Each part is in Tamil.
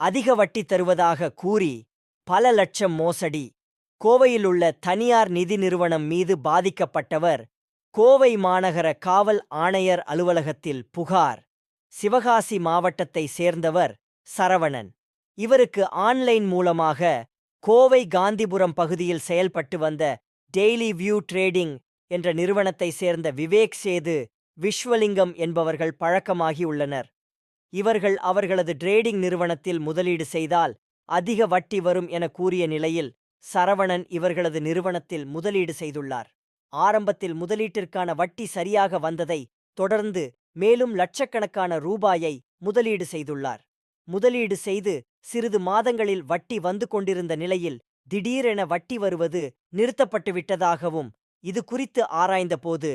அதிக வட்டி தருவதாக கூறி பல லட்சம் மோசடி. கோவையில் உள்ள தனியார் நிதி நிறுவனம் மீது பாதிக்கப்பட்டவர் கோவை மாநகர காவல் ஆணையர் அலுவலகத்தில் புகார். சிவகாசி மாவட்டத்தை சேர்ந்தவர் சரவணன். இவருக்கு ஆன்லைன் மூலமாக கோவை காந்திபுரம் பகுதியில் செயல்பட்டு வந்த டெய்லி வியூ ட்ரேடிங் என்ற நிறுவனத்தை சேர்ந்த விவேக் சேது விஸ்வலிங்கம் என்பவர்கள் பழக்கமாகியுள்ளனர் இவர்கள் அவர்களது டிரேடிங் நிறுவனத்தில் முதலீடு செய்தால் அதிக வட்டி வரும் என கூறிய நிலையில் சரவணன் இவர்களது நிறுவனத்தில் முதலீடு செய்துள்ளார். ஆரம்பத்தில் முதலீட்டிற்கான வட்டி சரியாக வந்ததை தொடர்ந்து மேலும் லட்சக்கணக்கான ரூபாயை முதலீடு செய்துள்ளார். முதலீடு செய்து சிறிது மாதங்களில் வட்டி வந்து கொண்டிருந்த நிலையில் திடீரென வட்டி வருவது நிறுத்தப்பட்டுவிட்டதாகவும் இது குறித்து ஆராய்ந்தபோது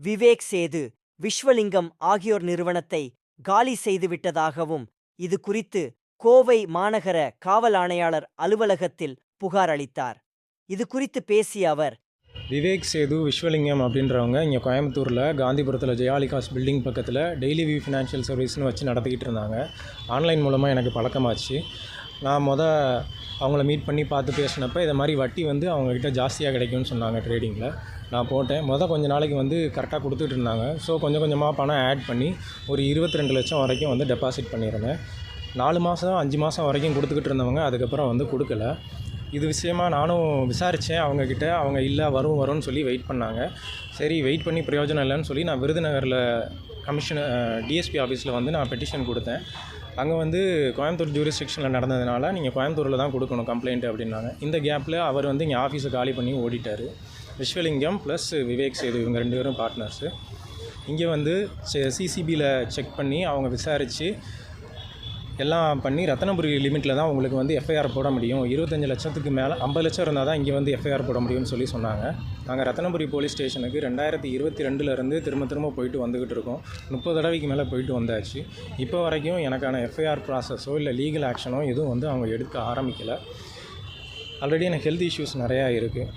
விவேக் சேது விஸ்வலிங்கம் ஆகியோர் நிறுவனத்தை காலி செய்துவிட்டதாகவும் இது குறித்து கோவை மாநகர காவல் ஆணையாளர் அலுவலகத்தில் புகார் அளித்தார். இது குறித்து பேசிய அவர் விவேக் சேது விஸ்வலிங்கம் அப்படின்றவங்க இங்கே கோயம்புத்தூரில் காந்திபுரத்தில் ஜெயாலிகாஸ் பில்டிங் பக்கத்தில் டெய்லி வியூ ஃபினான்ஷியல் சர்வீஸ்னு வச்சு நடத்திக்கிட்டு இருந்தாங்க. ஆன்லைன் மூலமாக எனக்கு பழக்கமாச்சு. நான் மொத அவங்கள மீட் பண்ணி பார்த்து பேசினப்ப இதை மாதிரி வட்டி வந்து அவங்கக்கிட்ட ஜாஸ்தியாக கிடைக்கும்னு சொன்னாங்க ட்ரேடிங்கில் நான் போட்டேன். மொதல் கொஞ்ச நாளைக்கு வந்து கரெக்டாக கொடுத்துட்டு இருந்தாங்க. ஸோ கொஞ்சம் கொஞ்சமாக பணம் ஆட் பண்ணி ஒரு இருபத்தி ரெண்டு லட்சம் வரைக்கும் வந்து டெபாசிட் பண்ணியிருந்தேன். நாலு மாதம் அஞ்சு மாதம் வரைக்கும் கொடுத்துக்கிட்டு இருந்தவங்க அதுக்கப்புறம் வந்து கொடுக்கல. இது விஷயமா நானும் விசாரித்தேன் அவங்கக்கிட்ட அவங்க இல்லை வரும் வரும்னு சொல்லி வெயிட் பண்ணாங்க. சரி வெயிட் பண்ணி பிரயோஜனம் இல்லைன்னு சொல்லி நான் விருதுநகரில் கமிஷனர் டிஎஸ்பி ஆஃபீஸில் வந்து நான் பெட்டிஷன் கொடுத்தேன். அங்கே வந்து கோயம்புத்தூர் ஜூரிஸ்டிக்ஷனில் நடந்ததுனால நீங்கள் கோயம்புத்தூரில் தான் கொடுக்கணும் கம்ப்ளைண்ட் அப்படின்னாங்க. இந்த கேப்பில் அவர் வந்து இங்கே ஆஃபீஸை காலி பண்ணி ஓடிட்டார். விஸ்வலிங்கம் ப்ளஸ் விவேக் சேது இவங்க ரெண்டு பேரும் பார்ட்னர்ஸு இங்கே வந்து சிசிபியில் செக் பண்ணி அவங்க விசாரித்து எல்லாம் பண்ணி ரத்தனபுரி லிமிட்டில் தான் உங்களுக்கு வந்து எஃப்ஐஆர் போட முடியும். இருபத்தஞ்சு லட்சத்துக்கு மேலே ஐம்பது லட்சம் இருந்தால் தான் இங்கே வந்து எஃப்ஐஆர் போட முடியும்னு சொல்லி சொன்னாங்க. நாங்கள் ரத்தனபுரி போலீஸ் ஸ்டேஷனுக்கு ரெண்டாயிரத்தி இருபத்தி ரெண்டுலேருந்து திரும்ப திரும்ப போயிட்டு வந்துக்கிட்டு இருக்கோம். முப்பது தடவைக்கு மேலே போயிட்டு வந்தாச்சு. இப்போ வரைக்கும் எனக்கான எஃப்ஐஆர் ப்ராசஸோ இல்லை லீகல் ஆக்ஷனோ எதுவும் வந்து அவங்க எடுக்க ஆரம்பிக்கலை. ஆல்ரெடி எனக்கு ஹெல்த் இஷ்யூஸ் நிறையா இருக்குது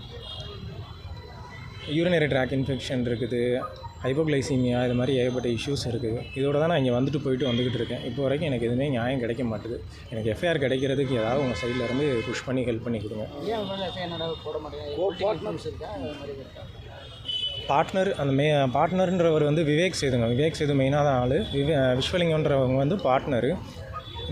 யூரினரி ட்ராக் இன்ஃபெக்ஷன் இருக்குது. ஹைப்போக்ளைசீமியா இது மாதிரி ஏகப்பட்ட இஷ்யூஸ் இருக்குது. இதோட தான் நான் இங்கே வந்துட்டு போயிட்டு வந்துக்கிட்டு இருக்கேன். இப்போ வரைக்கும் எனக்கு எதுவுமே நியாயம் கிடைக்க மாட்டுது. எனக்கு எஃப்ஐஆர் கிடைக்கிறதுக்கு ஏதாவது உங்கள் சைடில் இருந்து புஷ் பண்ணி ஹெல்ப் பண்ணி கொடுங்க. பார்ட்னர் அந்த மே பார்ட்னர்ன்றவர் வந்து விவேக் சேதுங்க. விவேக் சேது மெயினாக தான் ஆள். விவே விஸ்வலிங்கன்றவங்க வந்து பார்ட்னரு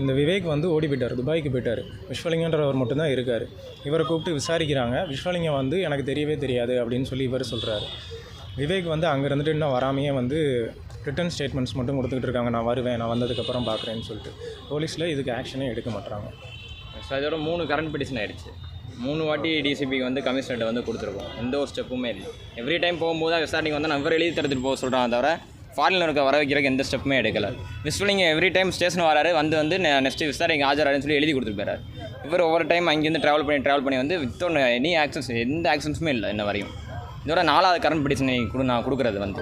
இந்த விவேக் வந்து ஓடி போயிட்டார். துபாய்க்கு போயிட்டார். விஸ்வலிங்கன்றவர் மட்டும்தான் இருக்கார். இவரை கூப்பிட்டு விசாரிக்கிறாங்க. விஸ்வலிங்கம் வந்து எனக்கு தெரியவே தெரியாது அப்படின்னு சொல்லி இவர் சொல்கிறாரு விவேக் வந்து அங்கே இருந்துட்டு இன்னும் வராமையே வந்து ரிட்டன் ஸ்டேட்மெண்ட்ஸ் மட்டும் கொடுத்துக்கிட்டு இருக்காங்க. நான் வருவேன் நான் வந்ததுக்கப்புறம் பார்க்குறேன்னு சொல்லிட்டு. போலீஸில் இதுக்கு ஆக்ஷனே எடுக்க மாட்டாங்க ஸோ அதோட மூணு கரண்ட் பெட்டிஷன் ஆகிடுச்சு மூணு வாட்டி டிசிபிக்கு வந்து கமிஷனர்கிட்ட வந்து கொடுத்துருக்கோம். எந்த ஒரு ஸ்டெப்புமே இல்லை. எவ்ரி டைம் போகும்போது விசாரணைக்கு வந்து நான் எழுதி தடுத்துட்டு போக சொல்கிறாங்க தவிர ஃபாரினில் இருக்க வர வைக்கிறதுக்கு எந்த ஸ்டெப்புமே எடுக்கல. விஸ்வலிங்க எவ்ரி டைம் ஸ்டேஷன் வராரு வந்து வந்து நெக்ஸ்ட்டு விசாரணைக்கு ஆஜராருன்னு சொல்லி எழுதி கொடுத்துட்டு போயிறாரு. இவர் ஒவ்வொரு டைம் அங்கேருந்து ட்ராவல் பண்ணி ட்ராவல் பண்ணி வந்து வித்தவுட் எனி ஆக்ஷன்ஸ் எந்த ஆக்ஷன்ஸுமே இல்லை இன்ன வரையும். இதோட நாலாவது கரண்ட் பெட்டிஷனை கொடு நான் கொடுக்குறது வந்து.